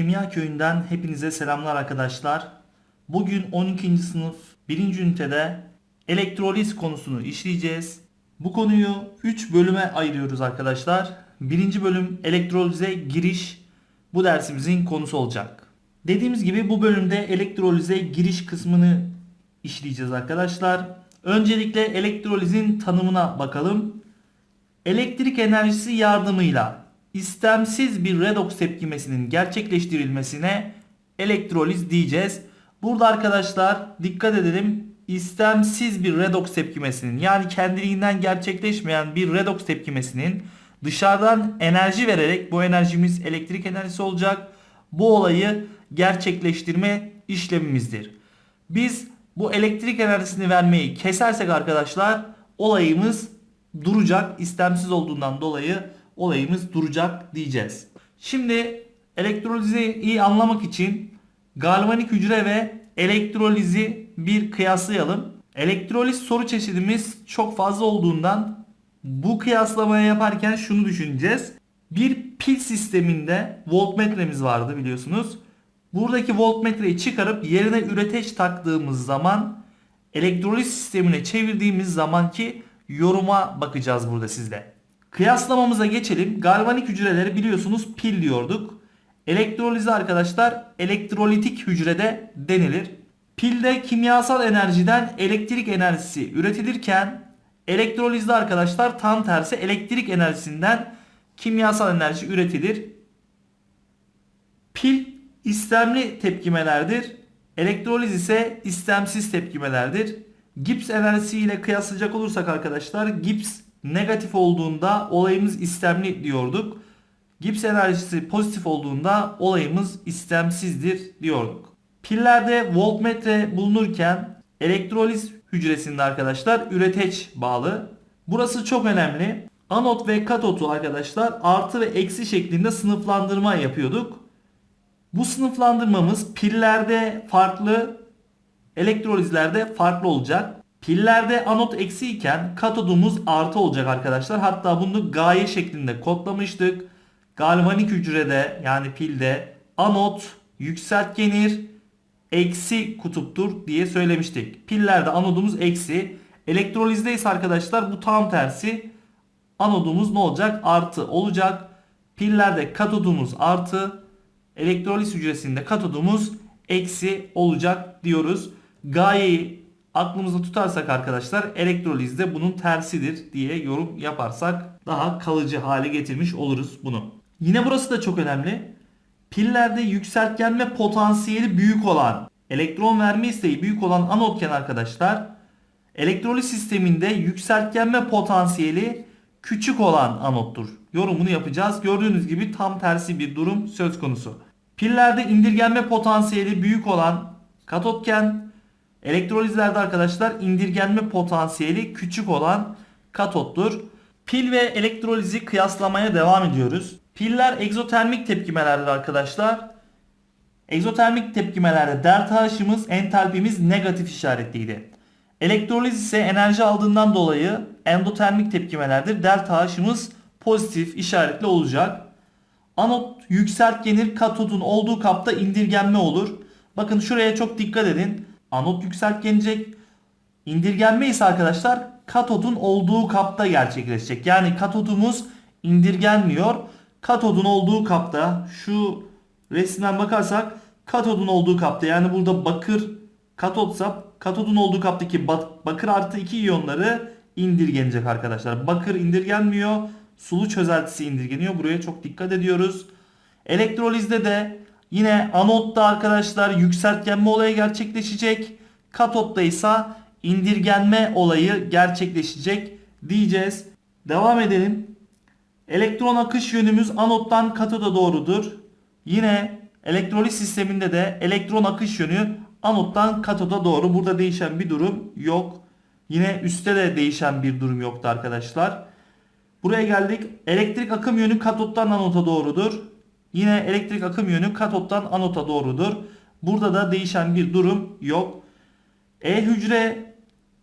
Kimya Köyü'nden hepinize selamlar arkadaşlar. Bugün 12. sınıf 1. ünitede elektroliz konusunu işleyeceğiz. Bu konuyu 3 bölüme ayırıyoruz arkadaşlar. Birinci bölüm elektrolize giriş bu dersimizin konusu olacak. Dediğimiz gibi bu bölümde elektrolize giriş kısmını işleyeceğiz arkadaşlar. Öncelikle elektrolizin tanımına bakalım. Elektrik enerjisi yardımıyla istemsiz bir redoks tepkimesinin gerçekleştirilmesine elektroliz diyeceğiz. Burada arkadaşlar dikkat edelim istemsiz bir redoks tepkimesinin yani kendiliğinden gerçekleşmeyen bir redoks tepkimesinin dışarıdan enerji vererek bu enerjimiz elektrik enerjisi olacak. Bu olayı gerçekleştirme işlemimizdir. Biz bu elektrik enerjisini vermeyi kesersek arkadaşlar olayımız duracak. İstemsiz olduğundan dolayı olayımız duracak diyeceğiz. Şimdi elektrolizi iyi anlamak için galvanik hücre ve elektrolizi bir kıyaslayalım. Elektroliz soru çeşidimiz çok fazla olduğundan bu kıyaslamayı yaparken şunu düşüneceğiz. Bir pil sisteminde voltmetremiz vardı biliyorsunuz. Buradaki voltmetreyi çıkarıp yerine üreteç taktığımız zaman elektroliz sistemine çevirdiğimiz zamanki yoruma bakacağız burada sizde. Kıyaslamamıza geçelim. Galvanik hücreleri biliyorsunuz pil diyorduk. Elektrolize arkadaşlar elektrolitik hücrede denilir. Pilde kimyasal enerjiden elektrik enerjisi üretilirken elektrolizde arkadaşlar tam tersi elektrik enerjisinden kimyasal enerji üretilir. Pil istemli tepkimelerdir. Elektroliz ise istemsiz tepkimelerdir. Gips enerjisiyle kıyaslayacak olursak arkadaşlar gips negatif olduğunda olayımız istemli diyorduk. Gips enerjisi pozitif olduğunda olayımız istemsizdir diyorduk. Pillerde voltmetre bulunurken elektroliz hücresinde arkadaşlar üreteç bağlı. Burası çok önemli. Anot ve katotu arkadaşlar artı ve eksi şeklinde sınıflandırma yapıyorduk. Bu sınıflandırmamız pillerde farklı, elektrolizlerde farklı olacak. Pillerde anot eksi iken katodumuz artı olacak arkadaşlar. Hatta bunu gaye şeklinde kodlamıştık. Galvanik hücrede yani pilde anot yükseltgenir eksi kutuptur diye söylemiştik. Pillerde anodumuz eksi. Elektrolizde ise arkadaşlar bu tam tersi. Anodumuz ne olacak? Artı olacak. Pillerde katodumuz artı. Elektroliz hücresinde katodumuz eksi olacak diyoruz. Gayeyi aklımızda tutarsak arkadaşlar elektrolizde bunun tersidir diye yorum yaparsak daha kalıcı hale getirmiş oluruz bunu. Yine burası da çok önemli. Pillerde yükseltgenme potansiyeli büyük olan, elektron verme isteği büyük olan anotken arkadaşlar, elektroliz sisteminde yükseltgenme potansiyeli küçük olan anottur. Yorumunu yapacağız. Gördüğünüz gibi tam tersi bir durum söz konusu. Pillerde indirgenme potansiyeli büyük olan katotken, elektrolizlerde arkadaşlar indirgenme potansiyeli küçük olan katottur. Pil ve elektrolizi kıyaslamaya devam ediyoruz. Piller egzotermik tepkimelerdir arkadaşlar. Egzotermik tepkimelerde delta H'ımız entalpimiz negatif işaretliydi. Elektroliz ise enerji aldığından dolayı endotermik tepkimelerdir. Delta H'ımız pozitif işaretli olacak. Anot yükseltgenir katodun olduğu kapta indirgenme olur. Bakın şuraya çok dikkat edin. Anot yükseltgenecek. İndirgenme ise arkadaşlar katodun olduğu kapta gerçekleşecek. Yani katodumuz indirgenmiyor. Katodun olduğu kapta şu resimden bakarsak katodun olduğu kapta yani burada bakır katodsa katodun olduğu kaptaki bakır artı 2 iyonları indirgenecek arkadaşlar. Bakır indirgenmiyor. Sulu çözeltisi indirgeniyor. Buraya çok dikkat ediyoruz. Elektrolizde de yine anotta arkadaşlar yükseltgenme olayı gerçekleşecek. Katotta ise indirgenme olayı gerçekleşecek diyeceğiz. Devam edelim. Elektron akış yönümüz anottan katoda doğrudur. Yine elektroliz sisteminde de elektron akış yönü anottan katoda doğru. Burada değişen bir durum yok. Yine üstte de değişen bir durum yoktu arkadaşlar. Buraya geldik. Elektrik akım yönü katottan anota doğrudur. Yine elektrik akım yönü katottan anota doğrudur. Burada da değişen bir durum yok. E hücre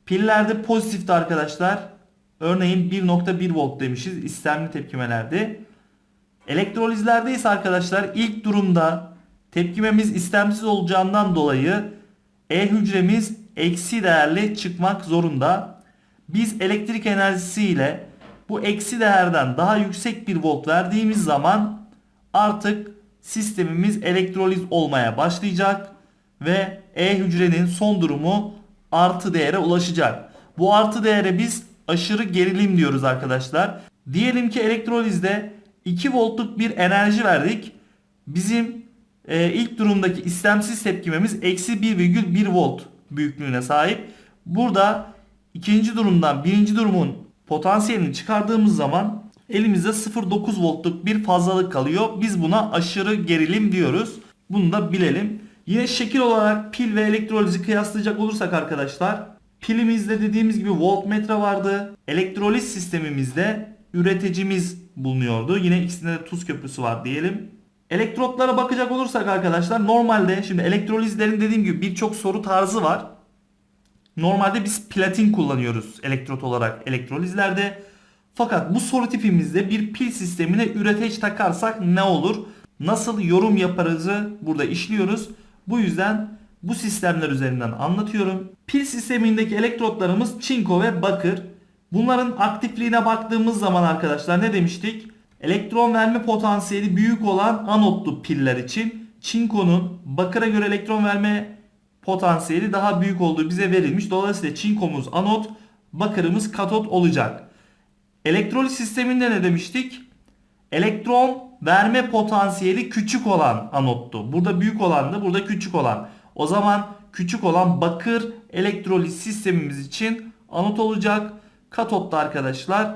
pillerde pozitifti arkadaşlar. Örneğin 1.1 volt demişiz istemli tepkimelerde. Elektrolizlerde ise arkadaşlar ilk durumda Tepkimemiz istemsiz olacağından dolayı E hücremiz eksi değerli çıkmak zorunda. Biz elektrik enerjisiyle bu eksi değerden daha yüksek bir volt verdiğimiz zaman artık sistemimiz elektroliz olmaya başlayacak ve E hücrenin son durumu artı değere ulaşacak. Bu artı değere biz aşırı gerilim diyoruz arkadaşlar. Diyelim ki elektrolizde 2 voltluk bir enerji verdik. Bizim e, ilk durumdaki istemsiz tepkimemiz eksi 1,1 volt büyüklüğüne sahip. Burada ikinci durumdan birinci durumun potansiyelini çıkardığımız zaman elimizde 0.9 voltluk bir fazlalık kalıyor. Biz buna aşırı gerilim diyoruz. Bunu da bilelim. Yine şekil olarak pil ve elektrolizi kıyaslayacak olursak arkadaşlar pilimizde dediğimiz gibi voltmetre vardı. Elektroliz sistemimizde üreticimiz bulunuyordu. Yine ikisinde de tuz köprüsü var diyelim. Elektrotlara bakacak olursak arkadaşlar normalde şimdi elektrolizlerin dediğim gibi birçok soru tarzı var. Normalde biz platin kullanıyoruz elektrot olarak elektrolizlerde. Fakat bu soru tipimizde bir pil sistemine üreteç takarsak ne olur? Nasıl yorum yaparızı burada işliyoruz. Bu yüzden bu sistemler üzerinden anlatıyorum. Pil sistemindeki elektrotlarımız çinko ve bakır. Bunların aktifliğine baktığımız zaman arkadaşlar ne demiştik? Elektron verme potansiyeli büyük olan anotlu piller için çinkonun bakıra göre elektron verme potansiyeli daha büyük olduğu bize verilmiş. Dolayısıyla çinkomuz anot, bakırımız katot olacak. Elektroliz sisteminde ne demiştik? Elektron verme potansiyeli küçük olan anottu. Burada büyük olan da burada küçük olan. O zaman küçük olan bakır elektroliz sistemimiz için anot olacak. Katotta arkadaşlar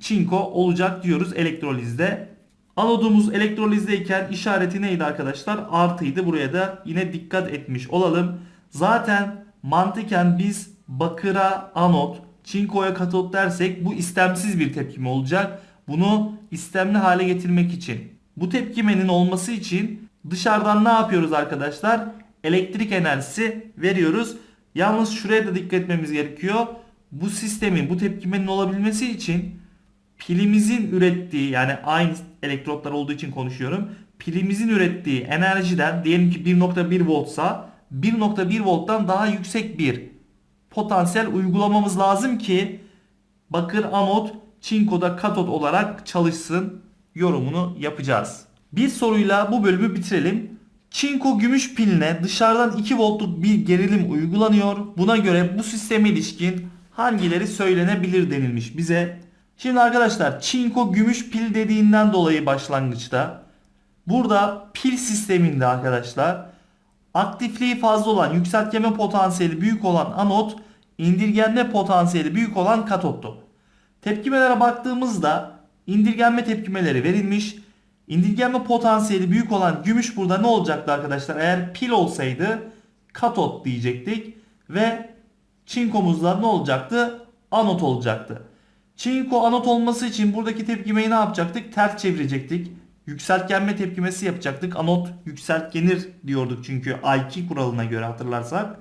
çinko olacak diyoruz elektrolizde. Anodumuz elektrolizdeyken işareti neydi arkadaşlar? Artıydı. Buraya da yine dikkat etmiş olalım. Zaten mantıken biz bakıra anot, çinkoya katot dersek bu istemsiz bir tepkime olacak. Bunu istemli hale getirmek için. Bu tepkimenin olması için dışarıdan ne yapıyoruz arkadaşlar? Elektrik enerjisi veriyoruz. Yalnız şuraya da dikkat etmemiz gerekiyor. Bu sistemin, bu tepkimenin olabilmesi için pilimizin ürettiği yani aynı elektrotlar olduğu için konuşuyorum. Pilimizin ürettiği enerjiden diyelim ki 1.1 voltsa 1.1 volttan daha yüksek bir potansiyel uygulamamız lazım ki bakır anot çinkoda katot olarak çalışsın yorumunu yapacağız. Bir soruyla bu bölümü bitirelim. Çinko gümüş piline dışarıdan 2 voltluk bir gerilim uygulanıyor. Buna göre bu sisteme ilişkin hangileri söylenebilir denilmiş bize. Şimdi arkadaşlar çinko gümüş pil dediğinden dolayı başlangıçta burada pil sisteminde arkadaşlar aktifliği fazla olan yükseltgeme potansiyeli büyük olan anot indirgenme potansiyeli büyük olan katottu. Tepkimelere baktığımızda indirgenme tepkimeleri verilmiş. İndirgenme potansiyeli büyük olan gümüş burada ne olacaktı arkadaşlar? Eğer pil olsaydı katot diyecektik ve çinkomuzda ne olacaktı? Anot olacaktı. Çinko anot olması için buradaki tepkimeyi ne yapacaktık? Ters çevirecektik. Yükseltgenme tepkimesi yapacaktık. Anot yükseltgenir diyorduk çünkü A2 kuralına göre hatırlarsak.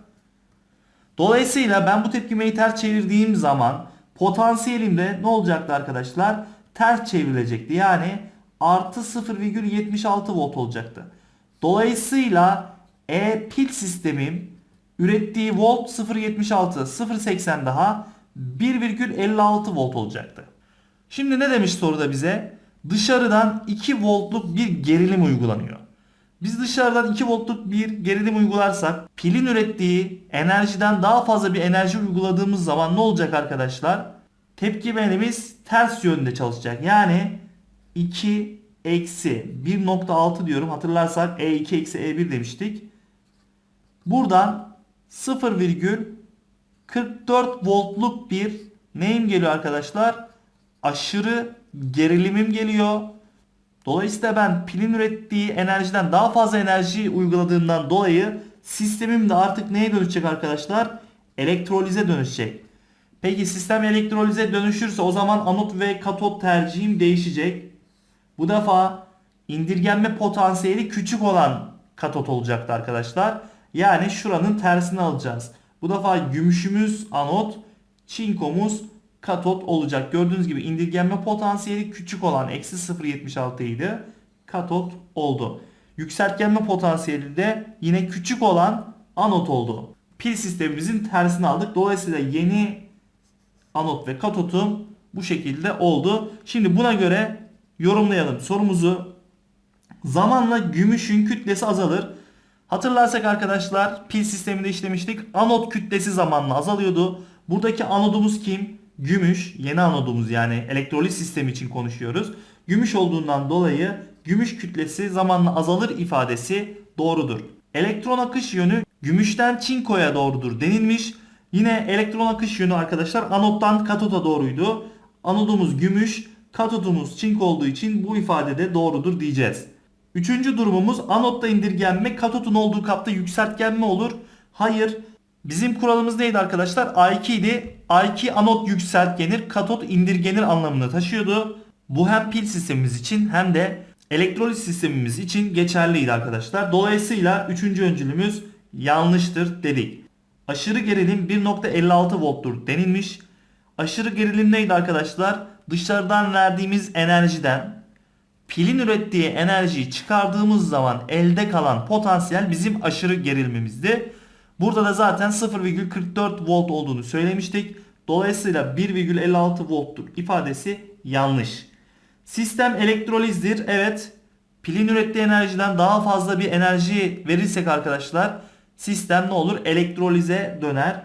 Dolayısıyla ben bu tepkimeyi ters çevirdiğim zaman potansiyelimde ne olacaktı arkadaşlar? Ters çevrilecekti. Yani artı 0,76 volt olacaktı. Dolayısıyla E pil sistemim ürettiği volt 0.76 0.80 daha 1,56 volt olacaktı. Şimdi ne demiş soruda bize? Dışarıdan 2 voltluk bir gerilim uygulanıyor. Biz dışarıdan 2 voltluk bir gerilim uygularsak pilin ürettiği enerjiden daha fazla bir enerji uyguladığımız zaman ne olacak arkadaşlar? Tepkimelerimiz ters yönde çalışacak. Yani 2 eksi 1.6 diyorum. Hatırlarsak E2 eksi E1 demiştik. Buradan 0,44 voltluk bir neyim geliyor arkadaşlar? Aşırı gerilimim geliyor. Dolayısıyla ben pilin ürettiği enerjiden daha fazla enerji uyguladığımdan dolayı sistemim de artık neye dönüşecek arkadaşlar? Elektrolize dönüşecek. Peki sistem elektrolize dönüşürse o zaman anot ve katot tercihim değişecek. Bu defa indirgenme potansiyeli küçük olan katot olacaktı arkadaşlar. Yani şuranın tersini alacağız. Bu defa gümüşümüz anot, çinkomuz katot olacak. Gördüğünüz gibi indirgenme potansiyeli küçük olan eksi 0.76 idi. Katot oldu. Yükseltgenme potansiyeli de yine küçük olan anot oldu. Pil sistemimizin tersini aldık. Dolayısıyla yeni anot ve katotum bu şekilde oldu. Şimdi buna göre yorumlayalım sorumuzu. Zamanla gümüşün kütlesi azalır. Hatırlarsak arkadaşlar pil sisteminde işlemiştik. Anot kütlesi zamanla azalıyordu. Buradaki anodumuz kim? Gümüş. Yeni anodumuz yani elektrolit sistemi için konuşuyoruz. Gümüş olduğundan dolayı gümüş kütlesi zamanla azalır ifadesi doğrudur. Elektron akış yönü gümüşten çinkoya doğrudur denilmiş. Yine elektron akış yönü arkadaşlar anottan katota doğruydu. Anodumuz gümüş, katotumuz çinko olduğu için bu ifade de doğrudur diyeceğiz. Üçüncü durumumuz anotta indirgenme, katotun olduğu kapta yükseltgenme olur. Hayır. Bizim kuralımız neydi arkadaşlar? A2 idi. A2 anot yükseltgenir, katot indirgenir anlamını taşıyordu. Bu hem pil sistemimiz için hem de elektrolit sistemimiz için geçerliydi arkadaşlar. Dolayısıyla üçüncü öncülümüz yanlıştır dedik. Aşırı gerilim 1.56 volttur denilmiş. Aşırı gerilim neydi arkadaşlar? Dışarıdan verdiğimiz enerjiden pilin ürettiği enerjiyi çıkardığımız zaman elde kalan potansiyel bizim aşırı gerilimimizdi. Burada da zaten 0,44 volt olduğunu söylemiştik. Dolayısıyla 1,56 volttur ifadesi yanlış. Sistem elektrolizdir. Evet. Pilin ürettiği enerjiden daha fazla bir enerji verirsek arkadaşlar sistem ne olur? Elektrolize döner.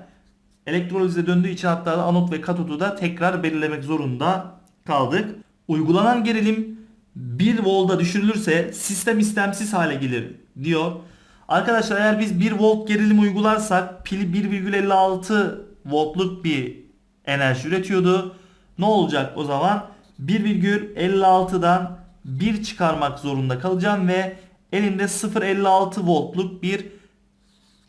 Elektrolize döndüğü için hatta da anot ve katodu da tekrar belirlemek zorunda kaldık. Uygulanan gerilim 1 volta düşürülürse sistem istemsiz hale gelir diyor. Arkadaşlar eğer biz 1 volt gerilim uygularsak pili 1,56 voltluk bir enerji üretiyordu. Ne olacak o zaman? 1,56'dan 1 çıkarmak zorunda kalacağım ve elimde 0,56 voltluk bir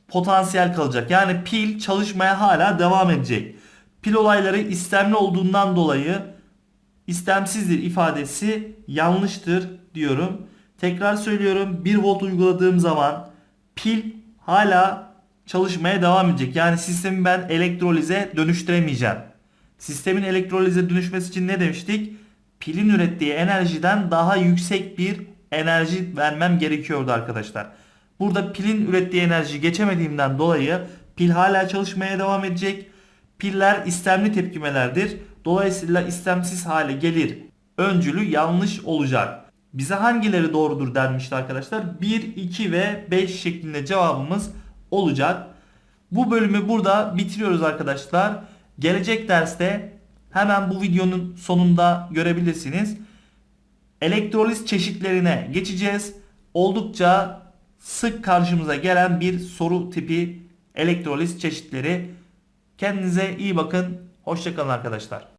potansiyel kalacak. Yani pil çalışmaya hala devam edecek. Pil olayları istemli olduğundan dolayı istemsizdir ifadesi yanlıştır diyorum. Tekrar söylüyorum 1 volt uyguladığım zaman pil hala çalışmaya devam edecek. Yani sistemi ben elektrolize dönüştüremeyeceğim. Sistemin elektrolize dönüşmesi için ne demiştik? Pilin ürettiği enerjiden daha yüksek bir enerji vermem gerekiyordu arkadaşlar. Burada pilin ürettiği enerji geçemediğimden dolayı pil hala çalışmaya devam edecek. Piller istemli tepkimelerdir. Dolayısıyla istemsiz hale gelir. Öncülü yanlış olacak. Bize hangileri doğrudur denmişti arkadaşlar. 1, 2 ve 5 şeklinde cevabımız olacak. Bu bölümü burada bitiriyoruz arkadaşlar. Gelecek derste hemen bu videonun sonunda görebilirsiniz. Elektroliz çeşitlerine geçeceğiz. Oldukça sık karşımıza gelen bir soru tipi elektroliz çeşitleri. Kendinize iyi bakın. Hoşçakalın arkadaşlar.